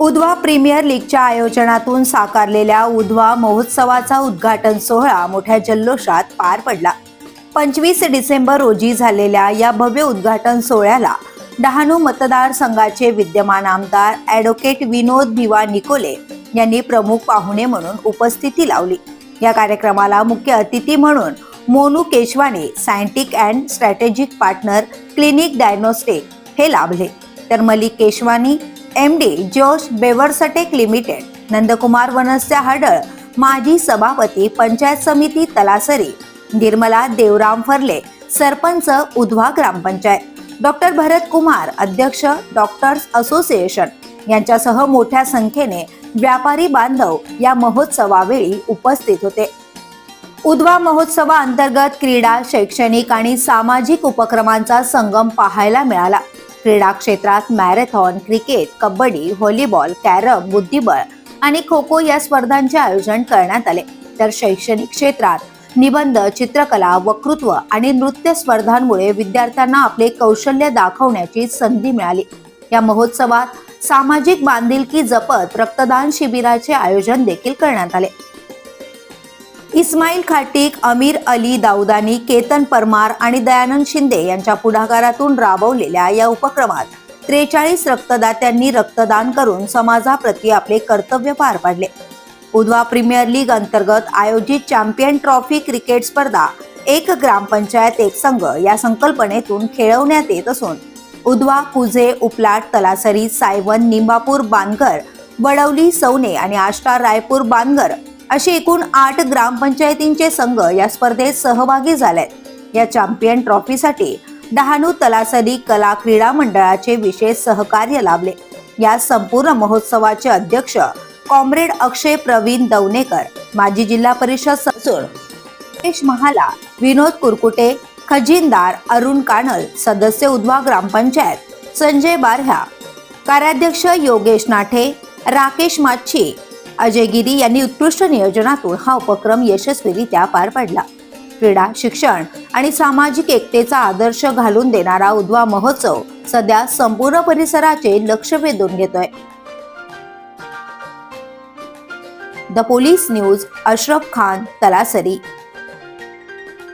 Udhwa premier लीगच्या आयोजनातून साकारलेल्या उधवा महोत्सवाचा उद्घाटन सोहळा मोठ्या जल्लोषात पार पडला. पंचवीस डिसेंबर रोजी झालेल्या या भव्य उद्घाटन सोहळ्याला डहाणू मतदारसंघाचे विद्यमान आमदार ॲडव्होकेट विनोद भिवा निकोले यांनी प्रमुख पाहुणे म्हणून उपस्थिती लावली. या कार्यक्रमाला मुख्य अतिथी म्हणून Monu केशवाने scientific and strategic partner clinic diagnostic हे लाभले. तर मलिक केशवानी एम डी जोश बेवरसटेक लिमिटेड नंदकुमार वनस्या हडळ माजी सभापती पंचायत समिती तलासरी निर्मला देवराम फर्ले सरपंच उधवा ग्रामपंचायत. डॉक्टर भरत कुमार अध्यक्ष डॉक्टर्स असोसिएशन यांच्यासह मोठ्या संख्येने व्यापारी बांधव या महोत्सवावेळी उपस्थित होते. उधवा महोत्सवाअंतर्गत क्रीडा शैक्षणिक आणि सामाजिक उपक्रमांचा संगम पाहायला मिळाला. क्रीडा क्षेत्रात marathon cricket kabaddi volleyball carrom बुद्धिबळ आणि खो खो या स्पर्धांचे आयोजन करण्यात आले. तर शैक्षणिक क्षेत्रात निबंध चित्रकला वक्तृत्व आणि नृत्य स्पर्धांमुळे विद्यार्थ्यांना आपले कौशल्य दाखवण्याची संधी मिळाली. या महोत्सवात सामाजिक बांधिलकी जपत रक्तदान शिबिराचे आयोजन देखील करण्यात आले. इस्माईल खाटीक अमीर अली दाऊदानी केतन परमार आणि दयानंद शिंदे यांच्या पुढाकारातून राबवलेल्या या उपक्रमात त्रेचाळीस रक्तदात्यांनी रक्तदान करून समाजाप्रती आपले कर्तव्य पार पाडले. उधवा प्रीमियर लीग अंतर्गत आयोजित चॅम्पियन ट्रॉफी क्रिकेट स्पर्धा एक ग्रामपंचायत एक संघ या संकल्पनेतून खेळवण्यात येत असून उधवा कुझे उपलाट तलासरी सायवन निंबापूर बानगर वडवली सौने आणि आष्टा रायपूर बानगर अशी एकूण आठ ग्रामपंचायतींचे संघ या स्पर्धेत सहभागी झालेत. या चॅम्पियन ट्रॉफीसाठी डहाणू तलासरी कला क्रीडा मंडळाचे विशेष सहकार्य लाभले. या संपूर्ण महोत्सवाचे अध्यक्ष कॉम्रेड अक्षय प्रवीण दवनेकर माजी जिल्हा परिषद सदस्य सुरेश महाला विनोद कुरकुटे खजिनदार अरुण कानल सदस्य उधवा ग्रामपंचायत संजय बारह्या कार्याध्यक्ष योगेश नाठे राकेश माच्छी अजय गिरी यांनी उत्कृष्ट नियोजनातून हा उपक्रम यशस्वीरित्या पार पडला. क्रीडा शिक्षण आणि सामाजिक एकतेचा आदर्श घालून देणारा उधवा महोत्सव सध्या संपूर्ण परिसराचे लक्ष वेधून घेतोय. The police news Ashraf Khan Talasari.